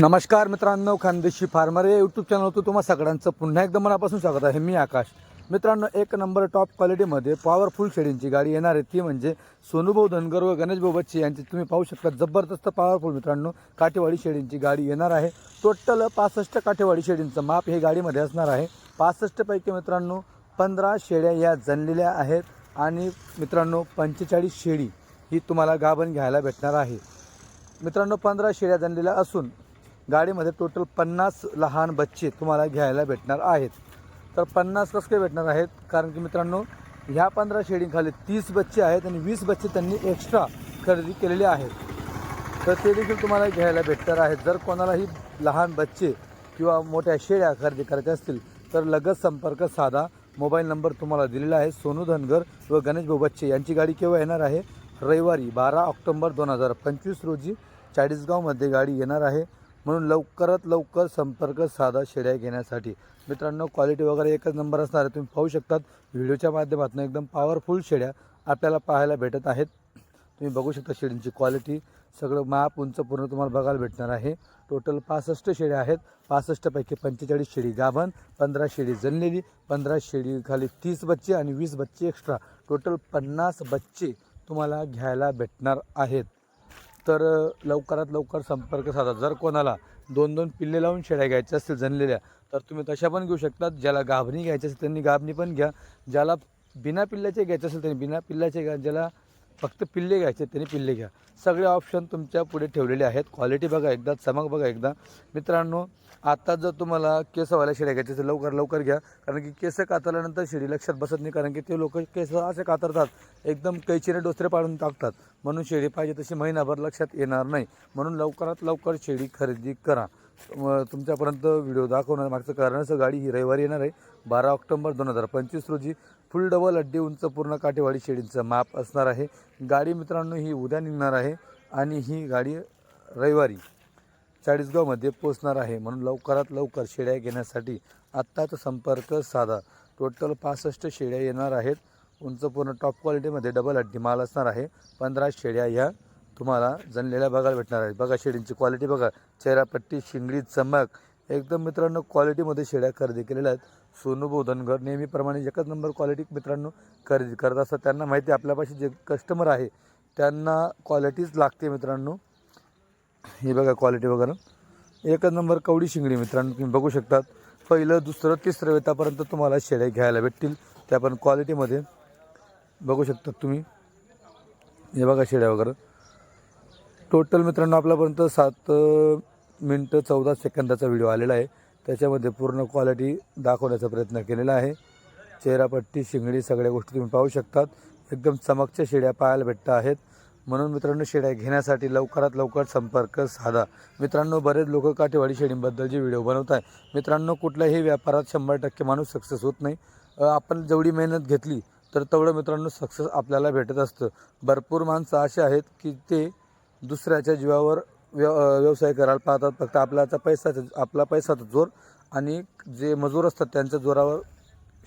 नमस्कार मित्रांनो खानदेशी फार्मर या यूट्यूब चॅनलवर तुम्हा सगळ्यांचं पुन्हा एकदा मनापासून स्वागत आहे. मी आकाश. मित्रांनो एक नंबर टॉप क्वालिटीमध्ये पॉवरफुल शेडींची गाडी येणार आहे. ती म्हणजे सोनूभाऊ धनगर व गणेशभाऊ बच्चे यांची तुम्ही पाहू शकता. जबरदस्त पॉवरफुल मित्रांनो काठेवाडी शेडींची गाडी येणार आहे. टोटल पासष्ट काठेवाडी शेडींचं माप हे गाडीमध्ये असणार आहे. पासष्टपैकी मित्रांनो पंधरा शेळ्या या जणलेल्या आहेत आणि मित्रांनो पंचेचाळीस शेळी ही तुम्हाला गाभण घ्यायला भेटणार आहे. मित्रांनो पंधरा शेळ्या जणलेल्या असून गाडीमध्ये टोटल पन्नास लहान बच्चे तुम्हाला घ्यायला भेटणार आहेत. तर पन्नास कसं काय भेटणार आहेत? कारण की मित्रांनो ह्या पंधरा शेडिंगखाली तीस बच्चे आहेत आणि वीस बच्चे त्यांनी एक्स्ट्रा खरेदी केलेले आहेत. तर ते देखील तुम्हाला घ्यायला भेटणार आहेत. जर कोणालाही लहान बच्चे किंवा मोठ्या शेळ्या खरेदी करायच्या असतील तर लगेच संपर्क साधा. मोबाईल नंबर तुम्हाला दिलेला आहे सोनू धनगर व गणेश भाऊ बच्चे. यांची गाडी केव्हा येणार आहे? रविवारी बारा ऑक्टोंबर दोन हजार पंचवीस रोजी चाळीसगावमध्ये गाडी येणार आहे. म्हणून लवकरात लवकर संपर्क साधा शेळ्या घेण्यासाठी. मित्रांनो क्वालिटी वगैरे एकच नंबर असणार आहे तुम्ही पाहू शकतात. व्हिडिओच्या माध्यमातून एकदम पॉवरफुल शेळ्या आपल्याला पाहायला भेटत आहेत. तुम्ही बघू शकता शेळींची क्वालिटी सगळं माप उंच पूर्ण तुम्हाला बघायला भेटणार आहे. टोटल पासष्ट शेळ्या आहेत. पासष्टपैकी पंचेचाळीस शेळी गाभण पंधरा शेळी जणलेली पंधरा शेळी खाली तीस बच्चे आणि वीस बच्चे एक्स्ट्रा टोटल पन्नास बच्चे तुम्हाला घ्यायला भेटणार आहेत. तर लवकरात लवकर संपर्क साधा. जर कोणाला दोन दोन पिल्ले लावून शेळ्या घ्यायच्या असतील जनलेल्या तर तुम्ही तशा पण घेऊ शकतात. ज्याला गाभणी घ्यायची असेल त्यांनी गाभणी पण घ्या. ज्याला बिना पिल्ल्याचे घ्यायचे असेल त्यांनी बिना पिल्ल्याचे घ्या. ज्याला फक्त पिल्ले घ्यायचे त्यांनी पिल्ले घ्या. सगळे ऑप्शन तुमच्यापुढे ठेवलेले आहेत. क्वालिटी बघा एकदा चमक बघा एकदा. मित्रांनो आता जर तुम्हाला केसवाल्या शिड्या घ्यायच्या असेल लवकर लवकर घ्या. कारण की केस कातरल्यानंतर शिडी लक्षात बसत नाही. कारण की ते लोक केस असे कातरतात एकदम कैचीने डोसरे पाडून टाकतात. म्हणून शेळी पाहिजे तशी महिनाभर लक्षात येणार नाही. म्हणून लवकरात लवकर शेळी खरेदी करा. तुमच्यापर्यंत व्हिडिओ दाखवणार. मागचं कारणच गाडी ही रविवारी येणार आहे. बारा ऑक्टोबर दोन हजार पंचवीस रोजी फुल डबल अड्डी उंच पूर्ण काठेवाडी शेडींचं माप असणार आहे. गाडी मित्रांनो ही उद्या निघणार आहे आणि ही गाडी रविवारी चाळीसगावमध्ये पोचणार आहे. म्हणून लवकरात लवकर शेड्या घेण्यासाठी आत्ताच संपर्क साधा. टोटल पासष्ट शेड्या येणार आहेत. उंच पूर्ण टॉप क्वालिटीमध्ये डबल हड्डी माल असणार आहे. पंधरा शेड्या ह्या तुम्हाला जणलेल्या बघायला भेटणार आहेत बघा शेळींची क्वालिटी बघा. चेहरापट्टी शिंगडी चमक. एकदम मित्रांनो क्वालिटीमध्ये शेळ्या खरेदी केलेल्या आहेत. सोनू बोधनगर नेहमीप्रमाणे एकच नंबर क्वालिटी मित्रांनो खरेदी करत असतात. त्यांना माहिती आहे आपल्यापाशी जे कस्टमर आहे त्यांना क्वालिटीच लागते मित्रांनो. हे बघा क्वालिटी वगैरे. एकच नंबर कवडी शिंगडी मित्रांनो तुम्ही बघू शकतात. पहिलं दुसरं तिसरं वेतापर्यंत तुम्हाला शेळ्या घ्यायला भेटतील. त्या पण क्वालिटीमध्ये बघू शकतात तुम्ही. हे बघा शेळ्या वगैरे. टोटल मित्रांनो आपल्यापर्यंत सात मिनटं चौदा सेकंदाचा व्हिडिओ आलेला आहे. त्याच्यामध्ये पूर्ण क्वालिटी दाखवण्याचा प्रयत्न केलेला आहे. चेहरापट्टी शिंगडी सगळ्या गोष्टी तुम्ही पाहू शकतात. एकदम चमकच्या शेड्या पाहायला भेटत आहेत. म्हणून मित्रांनो शेड्या घेण्यासाठी लवकरात लवकर संपर्क साधा. मित्रांनो बरेच लोक काठेवाडी शेळींबद्दलचे व्हिडिओ बनवत आहे मित्रांनो कुठल्याही व्यापारात शंभर टक्के माणूस सक्सेस होत नाही. आपण जेवढी मेहनत घेतली तर तेवढं मित्रांनो सक्सेस आपल्याला भेटत असतं. भरपूर माणसं असे आहेत की ते दुसऱ्याच्या जीवावर व्य व्यवसाय करायला पाहतात. फक्त आपल्याचा पैसाचा आपला पैसाचा जोर आणि जे मजूर असतात त्यांच्या जोरावर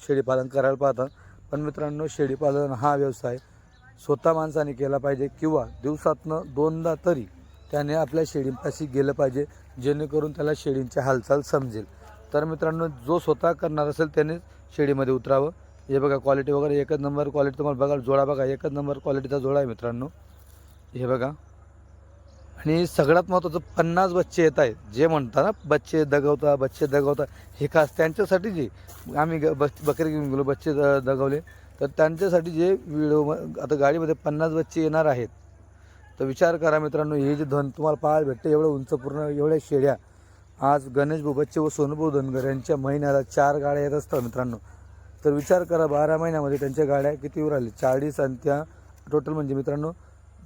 शेळीपालन करायला पाहतात. पण मित्रांनो शेळीपालन हा व्यवसाय स्वतः माणसाने केला पाहिजे किंवा दिवसातनं दोनदा तरी त्याने आपल्या शेळींपाशी गेलं पाहिजे जेणेकरून त्याला शेळींची हालचाल समजेल. तर मित्रांनो जो स्वतः करणार असेल त्याने शेळीमध्ये उतरावं. हे बघा क्वालिटी वगैरे एकच नंबर क्वालिटी तुम्हाला बघा जोडा बघा. एकच नंबर क्वालिटीचा जोडा आहे मित्रांनो. हे बघा. आणि सगळ्यात महत्त्वाचं पन्नास बच्चे येत आहेत. जे म्हणतात ना बच्चे दगवता बच्चे दगवता हे खास त्यांच्यासाठी जे आम्ही ग बच बकरी घेऊन गेलो बच्चे द दगवले. तर त्यांच्यासाठी जे व्हिडिओ आता गाडीमध्ये पन्नास बच्चे येणार आहेत. तर विचार करा मित्रांनो हे जे धन तुम्हाला पाहायला भेटतं एवढं उंच पूर्ण एवढ्या शेळ्या आज गणेश बच्चे व सोनभाऊ धनगर यांच्या महिन्याला चार गाड्या येत असतात मित्रांनो. तर विचार करा बारा महिन्यामध्ये त्यांच्या गाड्या किती राहिली चाळीस आणि त्या टोटल म्हणजे मित्रांनो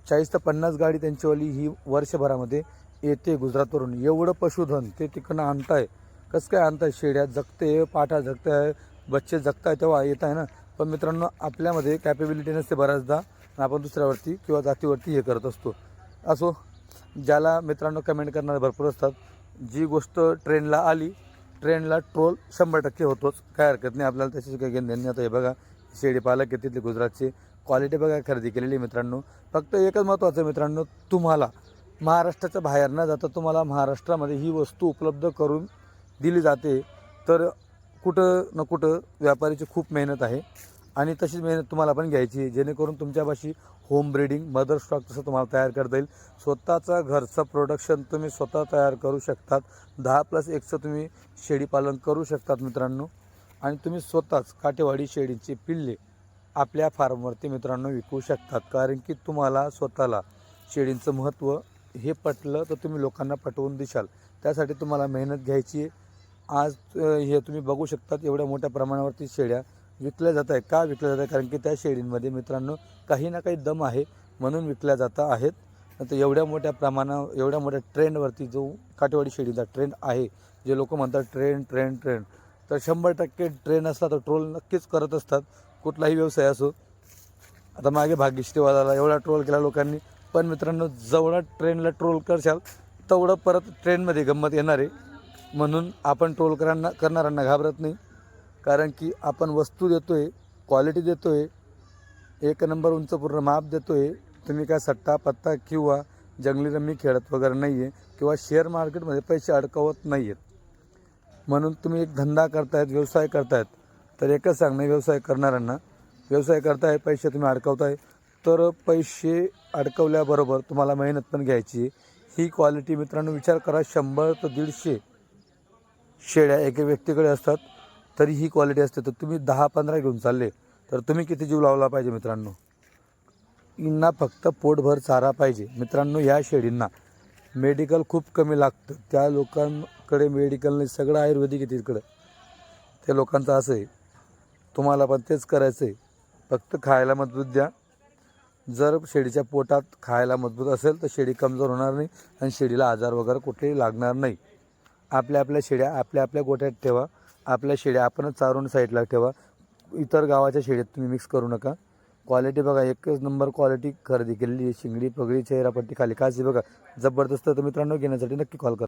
चाळीस ते पन्नास गाडी त्यांच्यावाली ही वर्षभरामध्ये येते गुजरातवरून. एवढं पशुधन ते तिकडनं आणताय. कसं काय आणताय? शेड्या जगते पाठा जगताय बच्चे जगताय तेव्हा येत आहे ना? पण मित्रांनो आपल्यामध्ये कॅपेबिलिटी नसते बऱ्याचदा. आपण दुसऱ्यावरती किंवा जातीवरती हे करत असतो. असो ज्याला मित्रांनो कमेंट करणारे भरपूर असतात. जी गोष्ट ट्रेनला आली ट्रेनला ट्रोल शंभर टक्के होतोच. काय हरकत नाही. आपल्याला त्याची काही घेणं देणं आता हे बघा शेळी पालक आहे तिथले गुजरातचे. क्वालिटी बघा खरेदी केलेली मित्रांनो. फक्त एकच महत्त्वाचं आहे मित्रांनो तुम्हाला महाराष्ट्राच्या बाहेर न जाता तुम्हाला महाराष्ट्रामध्ये ही वस्तू उपलब्ध करून दिली जाते. तर कुठं न कुठं व्यापारीची खूप मेहनत आहे आणि तशीच मेहनत तुम्हाला पण घ्यायची आहे. जेणेकरून तुमच्यापाशी होम ब्रीडिंग मदर स्टॉक तसं तुम्हाला तयार करता येईल. स्वतःचा घरचं प्रोडक्शन तुम्ही स्वतः तयार करू शकतात. दहा प्लस एकचं तुम्ही शेळीपालन करू शकतात मित्रांनो. आणि तुम्ही स्वतःच काटेवाडी शेळीची पिल्ले आपल्या फार्मवरती मित्रांनो विकू शकतात. कारण की तुम्हाला स्वतःला शेळींचं महत्त्व हे पटलं तर तुम्ही लोकांना पटवून दिशाल. त्यासाठी तुम्हाला मेहनत घ्यायची आहे. आज हे तुम्ही बघू शकतात एवढ्या मोठ्या प्रमाणावरती शेळ्या विकल्या जात आहे का विकल्या जात आहे कारण की त्या शेळींमध्ये मित्रांनो काही ना काही दम आहे म्हणून विकल्या जात आहेत. तर एवढ्या मोठ्या प्रमाणा एवढ्या मोठ्या ट्रेंडवरती जो काटेवाडी शेळीचा ट्रेंड आहे जे लोक म्हणतात ट्रेंड ट्रेंड ट्रेंड तर शंभर टक्के ट्रेंड असला तर ट्रोल नक्कीच करत असतात. कुठलाही व्यवसाय असो आता मागे भाग्यश्रीवादाला एवढा ट्रोल केला लोकांनी. पण मित्रांनो जेवढा ट्रेनला ट्रोल करशाल तेवढं परत ट्रेनमध्ये गंमत येणार आहे. म्हणून आपण ट्रोल करांना करणाऱ्यांना घाबरत नाही. कारण की आपण वस्तू देतो आहे क्वालिटी देतो आहे एक नंबर उंच पूर्ण माप देतो आहे तुम्ही काय सट्टा पत्ता किंवा जंगली रम्मी खेळत वगैरे नाही आहे किंवा शेअर मार्केटमध्ये पैसे अडकवत नाही आहेत म्हणून तुम्ही एक धंदा करतायत व्यवसाय करतायत. तर एकच सांगणं व्यवसाय करणाऱ्यांना. व्यवसाय करताय पैसे तुम्ही अडकवताय. तर पैसे अडकवल्याबरोबर तुम्हाला मेहनत पण घ्यायची ही क्वालिटी मित्रांनो विचार करा शंभर ते दीडशे शेळ्या एका व्यक्तीकडे असतात तरी ही क्वालिटी असते. तर तुम्ही दहा पंधरा घेऊन चालले तर तुम्ही किती जीव लावला पाहिजे मित्रांनो? यांना फक्त पोटभर चारा पाहिजे. मित्रांनो ह्या शेळींना मेडिकल खूप कमी लागतं. त्या लोकांकडे मेडिकल नाही सगळं आयुर्वेदिक आहे तिकडं. त्या लोकांचं असं आहे. तुम्हाला पण तेच करायचं आहे फक्त खायला मजबूत द्या. जर शेळीच्या पोटात खायला मजबूत असेल तर शेळी कमजोर होणार नाही आणि शेळीला आजार वगैरे कुठेही लागणार नाही. आपल्या आपल्या शेळ्या आपल्या आपल्या गोठ्यात ठेवा. आपल्या शेळ्या आपणच चारून साईडला ठेवा. इतर गावाच्या शेळ्यात तुम्ही मिक्स करू नका. क्वालिटी बघा एकच नंबर क्वालिटी खरेदी केलेली आहे. शिंगडी पगडी चेहरापट्टी खाली. काची बघा. जबरदस्त तर मित्रांनो घेण्यासाठी नक्की कॉल करा.